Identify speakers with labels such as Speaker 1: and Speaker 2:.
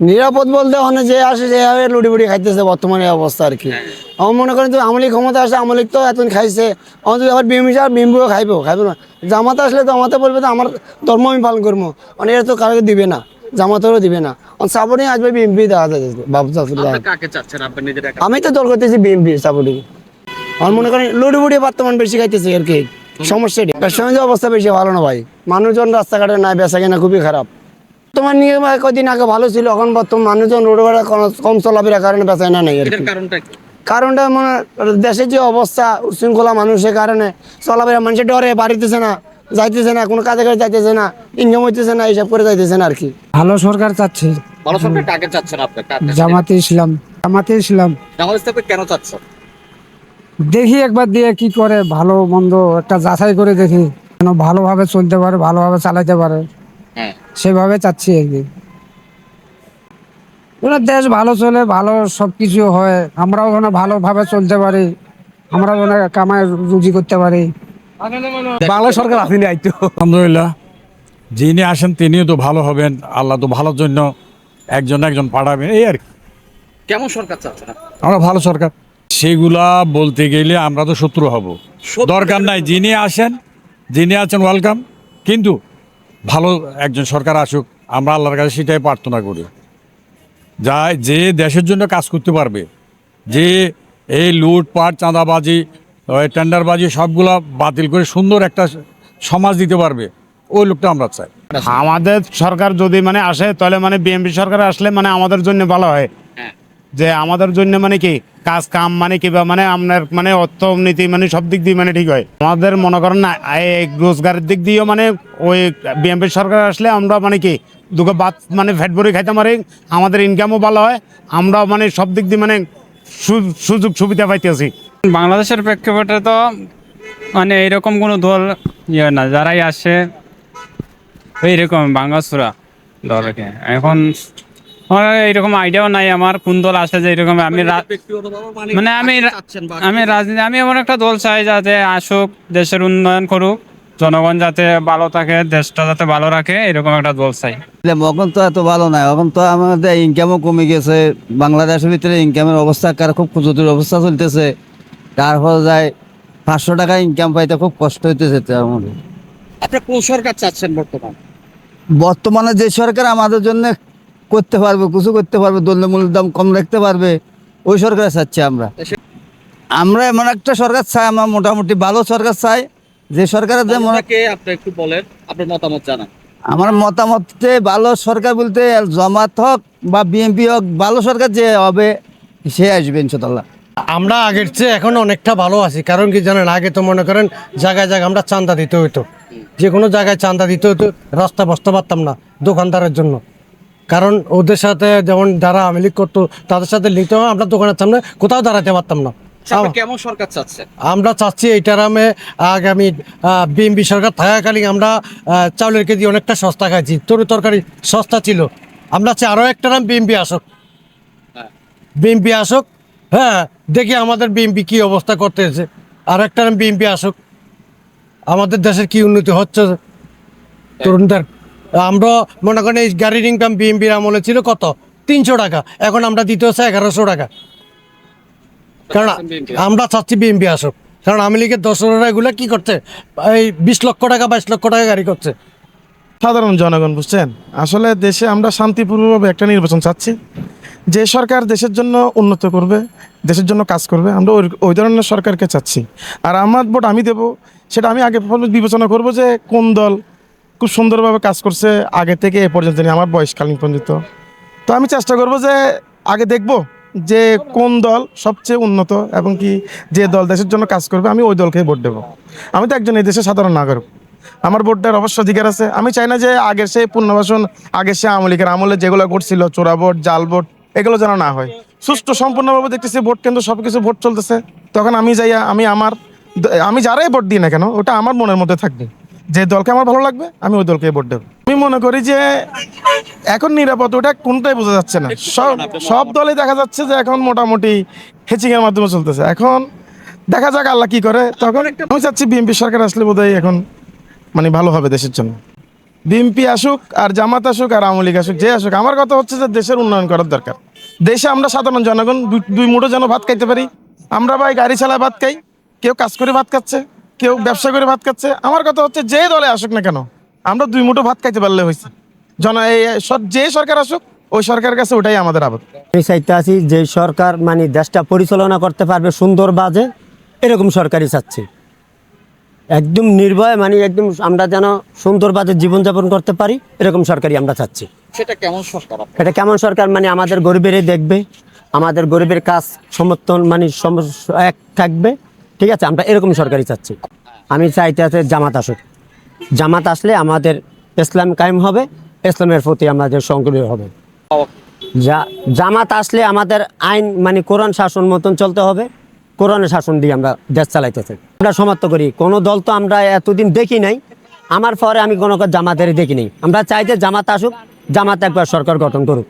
Speaker 1: নিরাপদ বলতে মানে যে আসে যে লুটি বুটি খাইতেছে বর্তমানে অবস্থা আর কি। আমার মনে করেন তো আমলিক ক্ষমতা আসে আমলিক তো এতদিন খাইছে। আমার যদি আবার বিএমপি আর বিএমপিও খাইবো খাইবো না। জামাতে আসলে তো আমাতে বলবে তো আমার ধর্ম আমি পালন করব। মানে এটা তো কারোকে দিবে না জামাতেরও দিবে না। সাপোর্টিং আসবে বিএমপি দেখা যাচ্ছে বাবু আমি তো দল করতেছি বিএমপি সাপোর্টিং আমার মনে করেন লুটি বুটি বর্তমান বেশি খাইতেছে আর কি। সমস্যা এটি ব্যবসা অবস্থা বেশি ভালো না ভাই। মানুষজন রাস্তাঘাটে নাই বেচা কেনা খুবই খারাপ। তোমার নিয়ে কদিন আগে ভালো ছিল এখন বর্তমান মানুষজন রোড ভাড়া কম চলাফেরার কারণে বেচা না নাই আর
Speaker 2: এটার
Speaker 1: কি?
Speaker 2: কারণটা
Speaker 1: কারণটা মানে দেশের যে অবস্থা উশৃঙ্খলা মানুষের কারণে চলাফেরা মানুষের ডরে বাড়িতেছে না যাইতেছে না কোনো কাজে কাজে যাইতেছে না ইনকাম হইতেছে না এইসব করে যাইতেছে না আর কি।
Speaker 3: ভালো সরকার চাচ্ছি।
Speaker 2: ভালো সরকার কাকে চাচ্ছেন আপনি
Speaker 3: জামাতে ইসলাম জামাতে ইসলাম।
Speaker 2: জামাত ইসলামকে কেন চাচ্ছেন
Speaker 3: দেখি একবার দিয়ে কি করে ভালো মন্দ একটা যাচাই করে দেখি যেন ভালোভাবে চলতে পারে ভালোভাবে চালাতে পারে। সেভাবে চাচ্ছি আর কি। ওরা দেশ ভালো চলে ভালো সব কিছু হয়। আমরাও যেন ভালোভাবে চলতে পারি আমরাও যেন কামায় রুজি করতে পারি।
Speaker 4: বাংলা সরকার আসেনি আইতো।
Speaker 5: আলহামদুলিল্লাহ। যিনি আসেন তিনিও তো ভালো হবেন আল্লাহ তো ভালোর জন্য একজন একজন পাঠাবেন এই আর কি।
Speaker 2: কেমন সরকার চাচ্ছেন
Speaker 5: আমরা ভালো সরকার। সেগুলা বলতে গেলে আমরা তো শত্রু হব। দরকার নাই যিনি আসেন যিনি আছেন ওয়েলকাম কিন্তু ভালো একজন সরকার আসুক, আমরা আল্লাহর কাছে সেটাই প্রার্থনা করি। যা যে দেশের জন্য কাজ করতে পারবে, যে এই লুটপাট, চাঁদাবাজি টেন্ডারবাজি সবগুলা বাতিল করে সুন্দর একটা সমাজ দিতে পারবে, ওই লোকটা আমরা চাই।
Speaker 6: আমাদের সরকার যদি মানে আসে, তাহলে মানে বিএনপি সরকার আসলে মানে আমাদের জন্য ভালো হ্যাঁ। যে আমাদের জন্য মানে কি, কাজ, কাম মানে কি বা মানে আপনার মানে অর্থনীতি মানে সব দিক দিয়ে মানে ঠিক হয়। আমাদের মনে করেন না রোজগারের দিক দিয়েও মানে ওই বিএনপি সরকার আসলে আমরা মানে কি দুটো বাদ মানে ফ্যাট ভরে খাইতে পারি, আমাদের ইনকামও ভালো হয় আমরাও মানে সব দিক দিয়ে মানে সুযোগ সুবিধা পাইতেছি।
Speaker 7: বাংলাদেশের প্রেক্ষাপটে তো মানে এরকম কোনো দল ইয়ে না, যারাই আসে, এইরকম বাঙ্গাসুরা দলকে। এখন আমার এইরকম আইডিয়াও নাই আমার কোন দল আসে যে এরকম আমি মানে আমি আমি রাজনীতি আমি এমন একটা দল চাই যাতে আসুক দেশের উন্নয়ন করুক জনগণ যাতে ভালো থাকে দেশটা যাতে ভালো রাখে এরকম একটা দল চাই।
Speaker 8: এখন তো এত ভালো নাই এখন তো আমাদের ইনকামও কমে গেছে বাংলাদেশের ভিতরে ইনকামের অবস্থা কার খুব জটিল অবস্থা চলতেছে তারপর যায় পাঁচশো টাকা ইনকাম পাইতে খুব কষ্ট হইতেছে আমাদের
Speaker 2: আপনি কোন সরকার চাচ্ছেন বর্তমান?
Speaker 8: বর্তমানে যে সরকার আমাদের জন্য করতে পারবে কিছু করতে পারবে দ্রব্যমূল্যের দাম কম রাখতে পারবে ওই সরকার চাচ্ছি আমরা। আমরা এমন একটা সরকার চাই আমরা মোটামুটি ভালো সরকার চাই যে সরকারের যে মনে
Speaker 2: আপনি একটু বলেন আপনার মতামত জানান।
Speaker 8: আমার মতামতে ভালো সরকার বলতে জমাত হোক বা বিএনপি হোক ভালো সরকার যে হবে সে আসবে ইনশাল্লাহ
Speaker 4: আমরা আগের চেয়ে এখন অনেকটা ভালো আছি কারণ কি জানেন আগে তো মনে করেন জায়গায় জায়গায় আমরা চান্দা দিতে হইতো। যে কোনো জায়গায় চান্দা দিতে হতো রাস্তা বসতে পারতাম না দোকানদারের জন্য। কারণ ওদের সাথে যেমন যারা আমিলিক করতো তাদের সাথে লিখতে হয় আমরা দোকানের সামনে কোথাও দাঁড়াতে পারতাম না।
Speaker 2: কেমন সরকার চাচ্ছেন
Speaker 4: আমরা চাচ্ছি এই টারামে আগামী বিএমপি সরকার থাকাকালীন আমরা চাউলের কেজি অনেকটা সস্তা খাইছি। তরু তরকারি সস্তা ছিল। আমরা চাই আরও একটা নাম বিএমপি আসুক।
Speaker 2: হ্যাঁ।
Speaker 4: বিএমপি আসুক। হ্যাঁ দেখি আমাদের বিএমপি কি অবস্থা করতেছে। আর একটা নাম বিএমপি আসুক। আমাদের দেশের কি উন্নতি হচ্ছে। তরুণদের আমরা মনে করেন এই গাড়ির ইনকাম বিএমপির আমলে ছিল কত? তিনশো টাকা। এখন আমরা দিতে হচ্ছে এগারোশো টাকা। কারণ আমরা চাচ্ছি বিএমপি আসুক। কারণ আওয়ামী লীগের দর্শকরা এগুলো কি করছে? এই বিশ লক্ষ টাকা বাইশ লক্ষ টাকা গাড়ি করছে।
Speaker 9: সাধারণ জনগণ বুঝছেন? আসলে দেশে আমরা শান্তিপূর্ণভাবে একটা নির্বাচন চাচ্ছি। যে সরকার দেশের জন্য উন্নত করবে দেশের জন্য কাজ করবে আমরা ওই ওই ধরনের সরকারকে চাচ্ছি। আর আমার ভোট আমি দেব সেটা আমি আগে বিবেচনা করব যে কোন দল খুব সুন্দরভাবে কাজ করছে, আগে থেকে এ পর্যন্ত নিয়ে আমার বয়সকালীন পর্যন্ত। তো আমি চেষ্টা করব যে আগে দেখব যে কোন দল সবচেয়ে উন্নত এবং কি যে দল দেশের জন্য কাজ করবে, আমি ওই দলকেই ভোট দেবো। আমি তো একজন এই দেশের সাধারণ নাগরিক। আমার ভোটটার অবশ্য অধিকার আছে। আমি চাই না যে আগের সেই পুনর্বাসন, আগের সে আওয়ামী লীগের আমলে যেগুলো করছিল চোরা ভোট, জাল ভোট, এগুলো যেন না হয়। সুষ্ঠু, সম্পূর্ণভাবে দেখতেছি ভোট কেন্দ্র সব কিছু ভোট চলতেছে। তখন আমি যাইয়া, আমি আমার, আমি যারাই ভোট দিই না কেন, ওটা আমার মনের মধ্যে থাকবে। যে দলকে আমার ভালো লাগবে, আমি ওই দলকে ভোট দেবো। আমি মনে করি যে এখন নিরাপদ ওটা কোনটাই বোঝা যাচ্ছে না। সব সব দলে দেখা যাচ্ছে যে এখন মোটামুটি হেচিং এর মাধ্যমে চলতেছে। এখন দেখা যাক আল্লাহ কি করে। তখন আমি চাচ্ছি বিএনপি সরকার আসলে বোধহয় এখন মানে ভালো হবে দেশের জন্য। বিএনপি আসুক আর জামাত আসুক আর আওয়ামী লীগ আসুক, যে আসুক। আমার কথা হচ্ছে যে দেশের উন্নয়ন করার দরকার। দেশে আমরা সাধারণ জনগণ দুই মুঠো যেন ভাত খাইতে পারি। আমরা ভাই গাড়ি চালায় ভাত খাই, কেউ কাজ করে ভাত খাচ্ছে। কেউ ব্যবসা করে ভাত খাচ্ছে। আমার কথা হচ্ছে যে দলে আসুক না কেন আমরা দুই মুঠো ভাত খাইতে পারলে হয়েছে। জন এই যে সরকার আসুক ওই সরকারের কাছে ওটাই আমাদের আবদ।
Speaker 10: আমি চাইতে আছি যে সরকার মানে দেশটা পরিচালনা করতে পারবে সুন্দর বাজে এরকম সরকারই চাচ্ছি। একদম নির্ভয় মানে একদম আমরা যেন সুন্দর বাজে জীবনযাপন করতে পারি এরকম সরকারই আমরা চাচ্ছি।
Speaker 2: সেটা কেমন সরকার?
Speaker 10: এটা কেমন সরকার মানে আমাদের গরিবেরই দেখবে আমাদের গরিবের কাজ সমর্থন মানে সম- এক থাকবে। ঠিক আছে, আমরা এরকম সরকারই চাচ্ছি। আমি চাইতে আছে জামাত আসুক। জামাত আসলে আমাদের ইসলাম কায়েম হবে, ইসলামের প্রতি আমাদের সংগ্রহ হবে। যা, জামাত আসলে আমাদের আইন মানে কোরআন শাসন মতন চলতে হবে। কোরআনের শাসন দিয়ে আমরা দেশ চালাইতেছি আমরা সমাপ্ত করি। কোনো দল তো আমরা এতদিন দেখি নাই। আমার পরে আমি কোনো জামাতের দেখি আমরা চাই যে জামাত আসুক, জামাত একবার সরকার গঠন করুক।